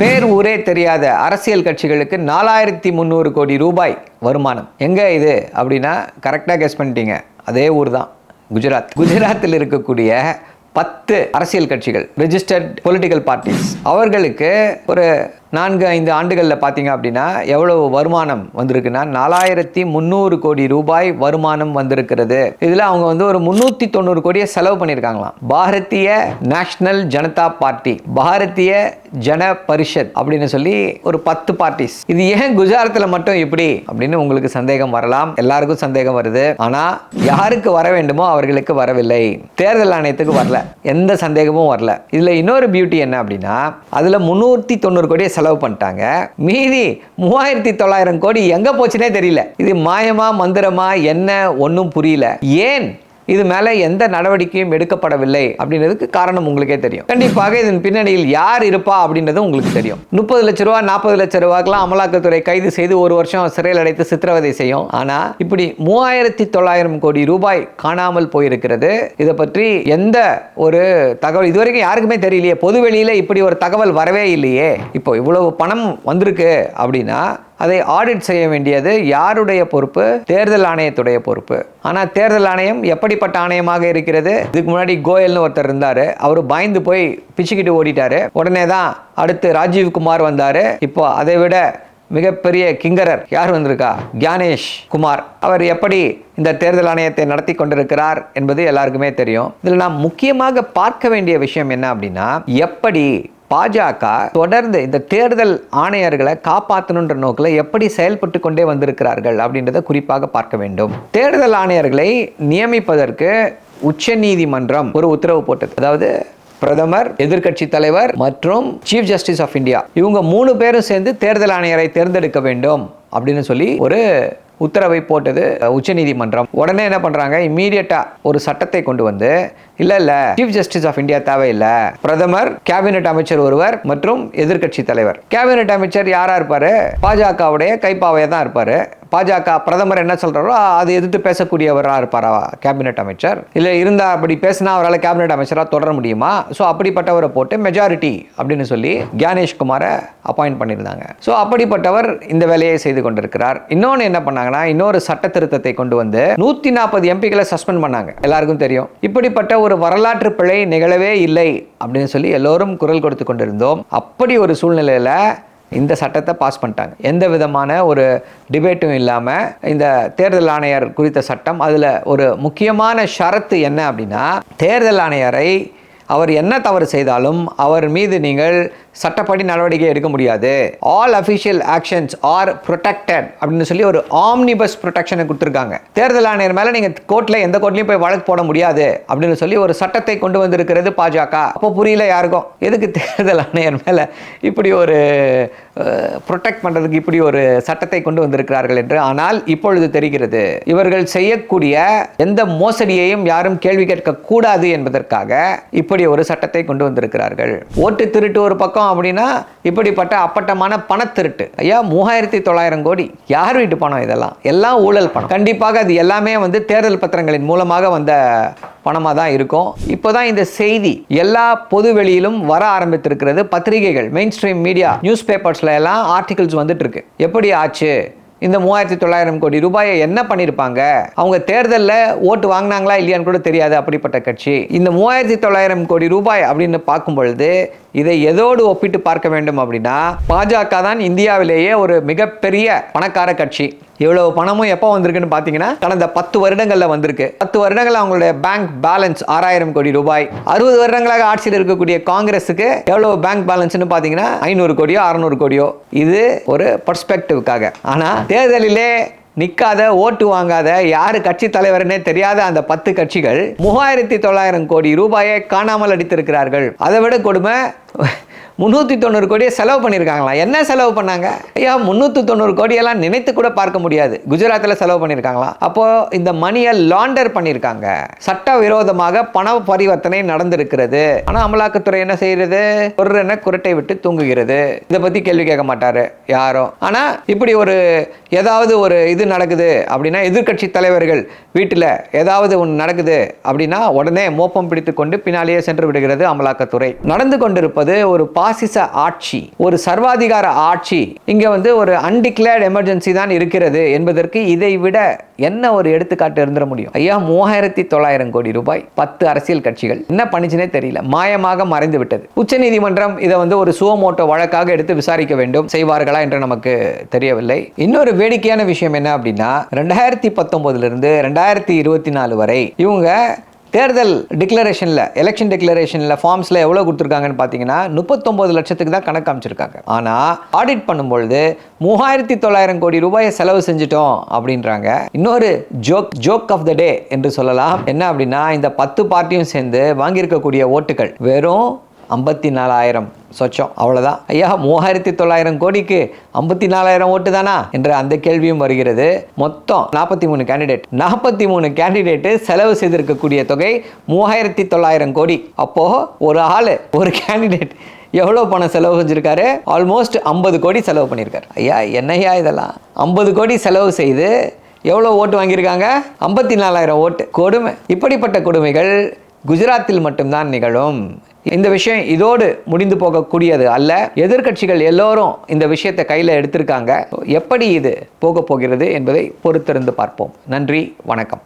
பேர் ஊரே தெரியாத அரசியல் கட்சிகளுக்கு நாலாயிரத்தி முந்நூறு கோடி ரூபாய் வருமானம். எங்கே இது? அப்படின்னா கரெக்டாக கெஸ் பண்ணிட்டீங்க. அதே ஊர் தான் குஜராத். குஜராத்தில் இருக்கக்கூடிய பத்து அரசியல் கட்சிகள் ரெஜிஸ்டர்ட் பொலிட்டிக்கல் பார்ட்டிஸ் அவர்களுக்கு ஒரு நான்கு ஐந்து ஆண்டுகளில் பார்த்தீங்க அப்படின்னா எவ்வளவு வருமானம் வந்திருக்குன்னா நாலாயிரத்தி முந்நூறு கோடி ரூபாய் வருமானம் வந்திருக்கிறது. இதில் அவங்க வந்து ஒரு முந்நூற்றி தொண்ணூறு கோடியை செலவு பண்ணியிருக்காங்களாம். பாரதிய நேஷனல் ஜனதா பார்ட்டி பாரதிய ஜன பரிஷத் அப்படின்னு சொல்லி ஒரு பத்து பார்ட்டிஸ். இது ஏன் குஜராத்தில் மட்டும் இப்படி அப்படின்னு உங்களுக்கு சந்தேகம் வரலாம். எல்லாருக்கும் சந்தேகம் வருது. ஆனால் யாருக்கு வர வேண்டுமோ அவர்களுக்கு வரவில்லை. தேர்தல் ஆணையத்துக்கு வரல. எந்த சந்தேகமும் வரல. இதில் இன்னொரு பியூட்டி என்ன அப்படின்னா அதில் முந்நூற்றி தொண்ணூறு கோடியை செலவு பண்ணிட்டாங்க. மீதி மூவாயிரத்தி தொள்ளாயிரம் கோடி எங்கே போச்சுனே தெரியல. இது மாயமா மந்திரமா என்ன ஒன்றும் புரியல. ஏன் இது மேலே எந்த நடவடிக்கையும் எடுக்கப்படவில்லை அப்படின்றதுக்கு காரணம் உங்களுக்கே தெரியும். கண்டிப்பாக இதன் பின்னணியில் யார் இருப்பா அப்படின்றது உங்களுக்கு தெரியும். முப்பது லட்ச ரூபா நாற்பது லட்ச ரூபாய்க்கெல்லாம் அமலாக்கத்துறை கைது செய்து ஒரு வருஷம் சிறையில் அடைத்து சித்திரவதை செய்யும். ஆனால் இப்படி மூவாயிரத்தி தொள்ளாயிரம் கோடி ரூபாய் காணாமல் போயிருக்கிறது. இதை பற்றி எந்த ஒரு தகவல் இதுவரைக்கும் யாருக்குமே தெரியலையே. பொதுவெளியில் இப்படி ஒரு தகவல் வரவே இல்லையே. இப்போ இவ்வளவு பணம் வந்திருக்கு அப்படின்னா அதை ஆடிட் செய்ய வேண்டியது யாருடைய பொறுப்பு? தேர்தல் ஆணையத்துடைய பொறுப்பு. ஆனால் தேர்தல் ஆணையம் எப்படிப்பட்ட ஆணையமாக இருக்கிறது? இதுக்கு முன்னாடி கோயல்னு ஒருத்தர் இருந்தார். அவர் பயந்து போய் பிச்சுக்கிட்டு ஓடிட்டாரு. உடனே தான் அடுத்து ராஜீவ் குமார் வந்தார். இப்போ அதை விட மிகப்பெரிய கிங்கரர் யார் வந்திருக்கா? கியானேஷ் குமார். அவர் எப்படி இந்த தேர்தல் ஆணையத்தை நடத்தி கொண்டிருக்கிறார் என்பது எல்லாருக்குமே தெரியும். இதில் நாம் முக்கியமாக பார்க்க வேண்டிய விஷயம் என்ன அப்படின்னா எப்படி பாஜக தொடர்ந்து இந்த தேர்தல் ஆணையர்களை காப்பாற்றணுன்ற நோக்கில் எப்படி செயல்பட்டு கொண்டே வந்திருக்கிறார்கள் அப்படின்றத குறிப்பாக பார்க்க வேண்டும். தேர்தல் ஆணையர்களை நியமிப்பதற்கு உச்சநீதிமன்றம் ஒரு உத்தரவு போட்டது. அதாவது பிரதமர் எதிர்க்கட்சி தலைவர் மற்றும் சீஃப் ஜஸ்டிஸ் ஆஃப் இந்தியா இவங்க மூணு பேரும் சேர்ந்து தேர்தல் ஆணையரை தேர்ந்தெடுக்க வேண்டும் அப்படின்னு சொல்லி ஒரு உத்தரவை போட்டது உச்சநீதிமன்றம். உடனே என்ன பண்றாங்க? இம்மீடியட்டாக ஒரு சட்டத்தை கொண்டு வந்து இல்ல இல்ல சீஃப் ஜஸ்டிஸ் ஆஃப் இந்தியா தேவையில்லை. பிரதமர் கேபினெட் அமைச்சர் ஒருவர் மற்றும் எதிர்க்கட்சி தலைவர். கேபினெட் அமைச்சர் யாரா இருப்பாரு? பாஜகவுடைய கைப்பாவையா தான் இருப்பாரு. பாஜக பிரதமர் என்ன சொல்றாரோ அதை எதிர்த்து பேசக்கூடியவராக இருப்பாரா கேபினெட் அமைச்சர்? இல்லை இருந்தால் அப்படி பேசினா அவரால் கேபினெட் அமைச்சராக தொடர முடியுமா? ஸோ அப்படிப்பட்டவரை போட்டு மெஜாரிட்டி அப்படின்னு சொல்லி கியானேஷ் குமாரை அப்பாயிண்ட் பண்ணியிருந்தாங்க. ஸோ அப்படிப்பட்டவர் இந்த வேலையை செய்து கொண்டிருக்கிறார். இன்னொன்று என்ன பண்ணாங்கன்னா இன்னொரு சட்ட திருத்தத்தை கொண்டு வந்து நூற்றி நாற்பது எம்பிக்களை சஸ்பெண்ட் பண்ணாங்க. எல்லாருக்கும் தெரியும். இப்படிப்பட்ட ஒரு வரலாற்று பிழை நிகழவே இல்லை அப்படின்னு சொல்லி எல்லோரும் குரல் கொடுத்து கொண்டிருந்தோம். அப்படி ஒரு சூழ்நிலையில் இந்த சட்டத்தை பாஸ் பண்ணிட்டாங்க. எந்த விதமான ஒரு டிபேட்டும் இல்லாமல் இந்த தேர்தல் ஆணையர் குறித்த சட்டம் அதில் ஒரு முக்கியமான ஷரத்து என்ன அப்படின்னா தேர்தல் ஆணையரை அவர் என்ன தவறு செய்தாலும் அவர் மீது நீங்கள் சட்டப்படி நடவடிக்கை எடுக்க முடியாது. All official actions are protected அப்படின்னு சொல்லி ஒரு ஆம்னிபஸ் ப்ரொடெக்ஷனை கொடுத்துருக்காங்க. தேர்தல் ஆணையர் மேலே நீங்கள் கோர்ட்டில் எந்த கோர்ட்லையும் போய் வழக்கு போட முடியாது அப்படின்னு சொல்லி ஒரு சட்டத்தை கொண்டு வந்திருக்கிறது பாஜக. அப்போ புரியல யாருக்கும்? எதுக்கு தேர்தல் ஆணையர் மேலே இப்படி ஒரு ப்ரொடெக்ட் பண்ணுறதுக்கு இப்படி ஒரு சட்டத்தை கொண்டு வந்திருக்கிறார்கள் என்று? ஆனால் இப்பொழுது தெரிகிறது இவர்கள் செய்யக்கூடிய எந்த மோசடியையும் யாரும் கேள்வி கேட்கக்கூடாது என்பதற்காக இப்படி ஒரு சட்டத்தை கொண்டு வந்திருக்கிறார்கள். ஓட்டு திருட்டு ஒரு பக்கம் அப்படின்னா இப்படிப்பட்ட அப்பட்டமான பணத்திருட்டு. ஐயா மூவாயிரத்தி தொள்ளாயிரம் கோடி. யார் வீட்டு பணம் இதெல்லாம்? எல்லாம் ஊழல் பணம். கண்டிப்பாக அது எல்லாமே வந்து தேர்தல் பத்திரங்களின் மூலமாக வந்த பணமாக தான் இருக்கும். இப்போதான் இந்த செய்தி எல்லா பொது வெளியிலும் வர ஆரம்பித்திருக்கிறது பத்திரிகைகள் மெயின் ஸ்ட்ரீம் மீடியா நியூஸ் பேப்பர்ஸ்ல எல்லாம் ஆர்டிகல்ஸ் வந்துட்டு இருக்கு. எப்படி ஆச்சு? இந்த மூவாயிரத்தி தொள்ளாயிரம் கோடி ரூபாயை என்ன பண்ணியிருப்பாங்க அவங்க தேர்தலில் ஓட்டு வாங்கினாங்களா இல்லையான்னு கூட தெரியாது அப்படிப்பட்ட கட்சி. இந்த மூவாயிரத்தி தொள்ளாயிரம் கோடி ரூபாய் அப்படின்னு பார்க்கும் பொழுது இதை எதோடு ஒப்பிட்டு பார்க்க வேண்டும் அப்படின்னா பாஜக தான் இந்தியாவிலேயே ஒரு மிகப்பெரிய பணக்கார கட்சி. இவ்வளவு பணமும் எப்போ வந்திருக்குன்னு பார்த்தீங்கன்னா கடந்த பத்து வருடங்களில் வந்திருக்கு. பத்து வருடங்கள் அவங்களுடைய பேங்க் பேலன்ஸ் ஆறாயிரம் கோடி ரூபாய். அறுபது வருடங்களாக ஆட்சியில் இருக்கக்கூடிய காங்கிரஸுக்கு எவ்வளவு பேங்க் பேலன்ஸ்னு பார்த்தீங்கன்னா ஐநூறு கோடியோ அறநூறு கோடியோ. இது ஒரு பர்ஸ்பெக்டிவ்க்காக ஆனால் தேர்தலிலே நிற்காத ஓட்டு வாங்காத யார் கட்சி தலைவர்னே தெரியாத அந்த பத்து கட்சிகள் மூவாயிரத்தி தொள்ளாயிரம் கோடி ரூபாயை காணாமல் அடித்திருக்கிறார்கள். அதை விட கொடுமை முந்நூற்றி தொண்ணூறு கோடியை செலவு பண்ணியிருக்காங்களா? என்ன செலவு பண்ணாங்க? ஐயா முந்நூற்றி தொண்ணூறு கோடியெல்லாம் நினைத்து கூட பார்க்க முடியாது. குஜராத்தில் செலவு பண்ணியிருக்காங்களா? அப்போ இந்த மணியை லாண்டர் பண்ணியிருக்காங்க. சட்ட விரோதமாக பண பரிவர்த்தனை நடந்திருக்கிறது. ஆனால் அமலாக்கத்துறை என்ன செய்யறது ஒரு என்ன குரட்டை விட்டு தூங்குகிறது. இதை பற்றி கேள்வி கேட்க மாட்டாரு யாரும் ஆனால் இப்படி ஒரு ஏதாவது ஒரு இது நடக்குது அப்படின்னா எதிர்க்கட்சி தலைவர்கள் வீட்டில் ஏதாவது ஒன்று நடக்குது அப்படின்னா உடனே மோப்பம் பிடித்து கொண்டு பின்னாலேயே சென்று விடுகிறது அமலாக்கத்துறை. நடந்து கொண்டிருப்பது ஒரு பா பாசிச ஆட்சி ஒரு சர்வாதிகார ஆட்சி இங்க வந்து ஒரு அன்டிக்ளேர்ட் எமர்ஜென்சி தான் இருக்கிறது என்பதற்கு இதை விட என்ன ஒரு எடுத்துக்காட்டு இருந்துட முடியும்? ஐயா மூவாயிரத்தி தொள்ளாயிரம் கோடி ரூபாய் பத்து அரசியல் கட்சிகள். என்ன பண்ணிச்சுனே தெரியல. மாயமாக மறைந்து விட்டது உச்சநீதிமன்றம் இதை வந்து ஒரு சுவமோட்டோ வழக்காக எடுத்து விசாரிக்க வேண்டும். செய்வார்களா என்று நமக்கு தெரியவில்லை. இன்னொரு வேடிக்கையான விஷயம் என்ன அப்படின்னா ரெண்டாயிரத்தி பத்தொன்பதுல இருந்து ரெண்டாயிரத்தி இருபத்தி நாலு வரை இவங்க தேர்தல் டிக்ளரேஷனில் எலெக்ஷன் டிக்ளரேஷனில் ஃபார்ம்ஸில் எவ்வளோ கொடுத்துருக்காங்கன்னு பார்த்தீங்கன்னா முப்பத்தொம்பது லட்சத்துக்கு தான் கணக்கு அமைச்சிருக்காங்க ஆனால் ஆடிட் பண்ணும்பொழுது மூவாயிரத்தி தொள்ளாயிரம் கோடி ரூபாயை செலவு செஞ்சுட்டோம் அப்படின்றாங்க. இன்னொரு joke joke of the day என்று சொல்லலாம். என்ன அப்படின்னா இந்த பத்து பார்ட்டியும் சேர்ந்து வாங்கியிருக்கக்கூடிய ஓட்டுகள் வெறும் ஐம்பத்தி நாலாயிரம் சொச்சம். அவ்வளோதான் ஐயா மூவாயிரத்தி தொள்ளாயிரம் கோடிக்கு ஐம்பத்தி நாலாயிரம் ஓட்டு தானா? என்ற அந்த கேள்வியும் வருகிறது. மொத்தம் நாற்பத்தி மூணு கேண்டிடேட் நாற்பத்தி மூணு கேண்டிடேட்டு செலவு செய்திருக்கக்கூடிய தொகை மூவாயிரத்தி தொள்ளாயிரம் கோடி. அப்போது ஒரு ஆள் ஒரு கேண்டிடேட் எவ்வளோ பணம் செலவு செஞ்சுருக்காரு? ஆல்மோஸ்ட் ஐம்பது கோடி செலவு பண்ணியிருக்காரு. ஐயா என்னையா இதெல்லாம்? ஐம்பது கோடி செலவு செய்து எவ்வளோ ஓட்டு வாங்கியிருக்காங்க? ஐம்பத்தி நாலாயிரம் ஓட்டு. கொடுமை. இப்படிப்பட்ட கொடுமைகள் குஜராத்தில் மட்டும்தான் நிகழும். இந்த விஷயம் இதோடு முடிந்து போகக்கூடியது அல்ல. எதிர்க்கட்சிகள் எல்லோரும் இந்த விஷயத்தை கையில் எடுத்திருக்காங்க. எப்படி இது போக போகிறது என்பதை பொறுத்திருந்து பார்ப்போம். நன்றி வணக்கம்.